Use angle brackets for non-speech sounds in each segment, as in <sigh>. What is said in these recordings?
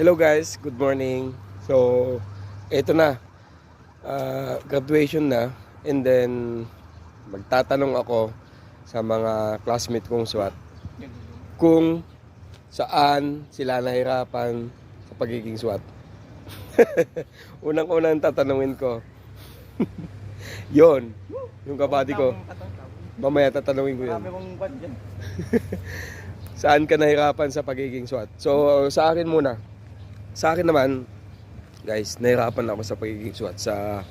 Hello guys, good morning. So, eto na. Ah, graduation na. And then, magtatanong ako sa mga classmate kong SWAT kung saan sila nahirapan sa pagiging SWAT. <laughs> Unang-unang tatanungin ko. <laughs> Yon, yung kabady ko. Mamaya tatanungin ko dyan. <laughs> Saan ka nahirapan sa pagiging SWAT? So, sa akin muna. Sa akin naman, guys, nahirapan ako sa pagiging SWAT sa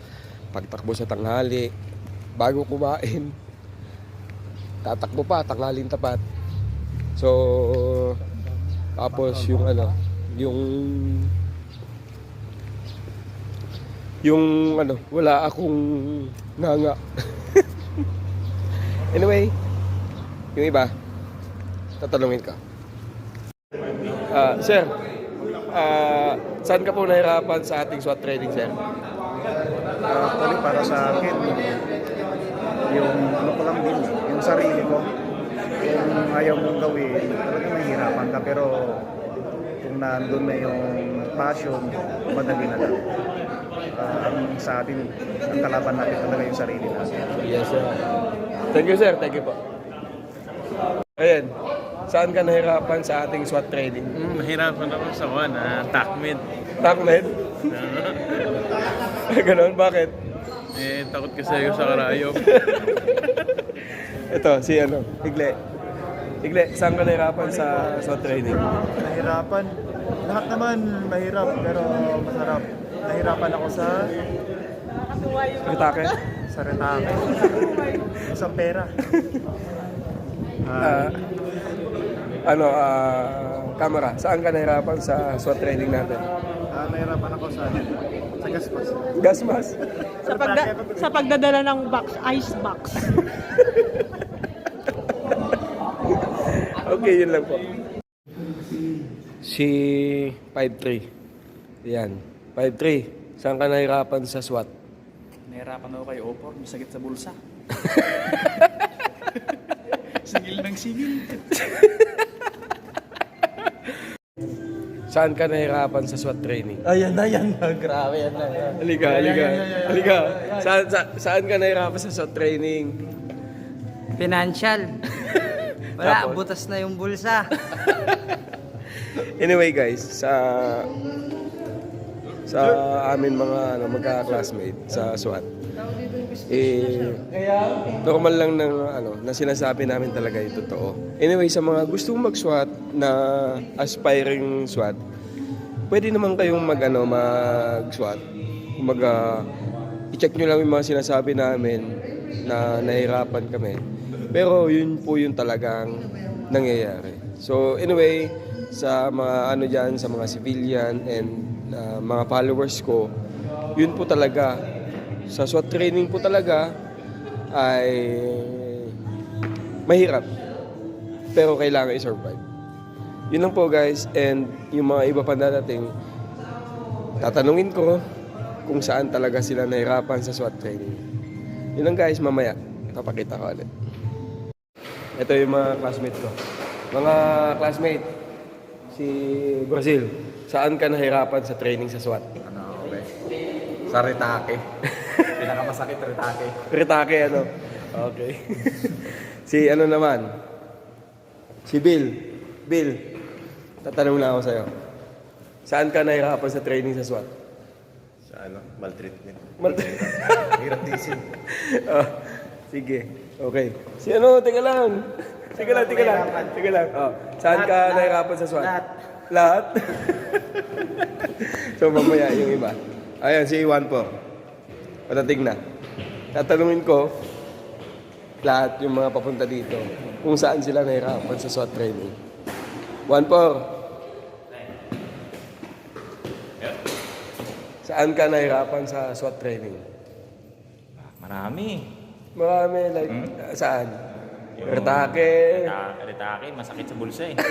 pagtakbo sa tanghali, bago kumain, <laughs> tatakbo pa, tanghalin tapat. So, tapos yung ano, yung yung ano, wala akong nganga. <laughs> anyway, yung iba, tatanungin ka. Ah, sir, ah, saan ka po nahirapan sa ating SWAT training, sir? Actually, para sa akin, yung ano ko lang din, yung sarili ko, kung ayaw mong gawin, talagang mahirapan ka. Pero kung nandun na yung passion, madali na lang. Ang sa atin, ang kalaban natin talaga yung sarili natin. Yes, sir. Thank you, sir. Thank you po. Ayan. Saan ka nahirapan sa ating SWAT training? Hmm, mahirapan ako sa one, ah, TACMED. Takmed? <laughs> Ganon, bakit? eh, takot kasi ako sa karayom. <laughs> Ito, si ano, Igle. Igle, saan ka nahirapan sa SWAT training? Nahirapan, lahat naman mahirap, pero masarap. Nahirapan ako sa Ritake? sa retake. <laughs> sa pera. Ah, ano, ah, camera, saan ka nahirapan sa SWAT training natin? Ah, nahirapan ako sa sa gaspas. Gasmas? sa, pagda, sa pagdadala ng box, ice box. <laughs> Okay, yun lang po. Si 5'3". Yan. 5'3". Saan ka nahirapan sa SWAT? Nahirapan ako kay Opor, masakit sa bulsa. <laughs> sigil ng sigil. <laughs> Saan ka nahirapan sa SWAT training? Ayan na, yan na. Grabe, yan na. Yan. Halika, halika. Halika. Saan, sa- saan ka nahirapan sa SWAT training? Financial. <laughs> Wala, Tapos? butas na yung bulsa. <laughs> Anyway guys, sa sa amin mga ano, magka-classmate sa SWAT. Eh, normal lang ng ano, na sinasabi namin talaga yung totoo. Anyway, sa mga gustong mag-SWAT na aspiring SWAT, pwede naman kayong mag ano, mag-SWAT. Kumaga, i-check nyo lang yung mga sinasabi namin na nahirapan kami. Pero yun po yung talagang nangyayari. So anyway, sa mga ano dyan, sa mga civilian and uh, mga followers ko, yun po talaga. Sa SWAT training po talaga ay mahirap. Pero kailangan i-survive. Yun lang po guys. And yung mga iba pa dadating, tatanungin ko kung saan talaga sila nahirapan sa SWAT training. Yun lang guys, mamaya. Papakita ko ulit. Ito yung mga classmate ko. Mga classmate, si Brazil, saan ka nahirapan sa training sa SWAT? Ano, okay. Sa retake. <laughs> Pinakamasakit retake. Ritake, ano? Okay. si ano naman? Si Bill. Bill, tatanong na ako sa'yo. Saan ka nahirapan sa training sa SWAT? Sa ano, maltreatment. Mal- <laughs> Hirap tisin. <laughs> oh, sige. Okay. Si ano, teka lang. <laughs> Teka lang, teka lang. Teka lang. Oh, saan ka nahirapan sa SWAT? Lahat. Lahat? <laughs> so, mamaya yung iba. Ayan, si Iwan po. Patating na. Tatanungin ko, lahat yung mga papunta dito, kung saan sila nahirapan sa SWAT training. One por. Saan ka nahirapan sa SWAT training? Marami. Marami, like, uh, saan? Retake. Ritake, masakit sa bulsa eh. <laughs>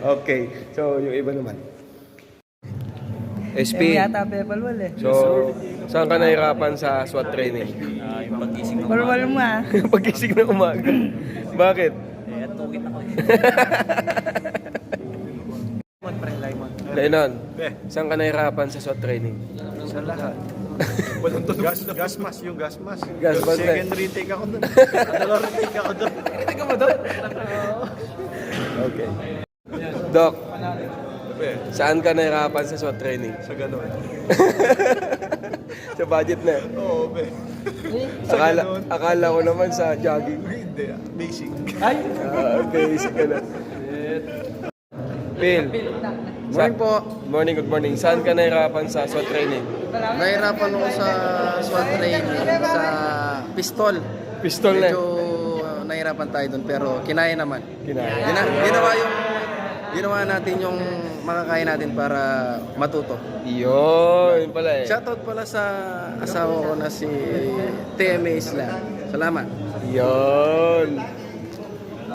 Okay, so yung iba naman. SP. Yan yata pepalwal eh. So, saan ka nahirapan sa SWAT training? Ah, yung pagkising ng Walwal mo ah. <laughs> Pagising na umaga. Bakit? Eh, at tukit ako eh. Renan, Eh. saan ka nahirapan sa SWAT training? Sa lahat. Gas, gas mask, yung gas mask. Gas mask na. Second retake ako doon. Dalawang retake ako doon. Teka mo doon? Okay. Doc, saan ka nahirapan sa SWAT training? Sa ganun. <laughs> sa budget na. Oo, be. Akala, akala ko naman sa jogging. Hindi, ah, basic. Ah, basic ka na. Phil. Morning po. Morning, good morning. Saan ka nahirapan sa SWAT training? Nahirapan ako sa SWAT training sa pistol. Pistol na. Medyo uh, nahirapan tayo doon pero kinaya naman. Kinaya. Gina, ginawa yung ginawa natin yung makakaya natin para matuto. Yun, pala eh. Shoutout pala sa asawa ko na si TMA Isla. Salamat. Yun.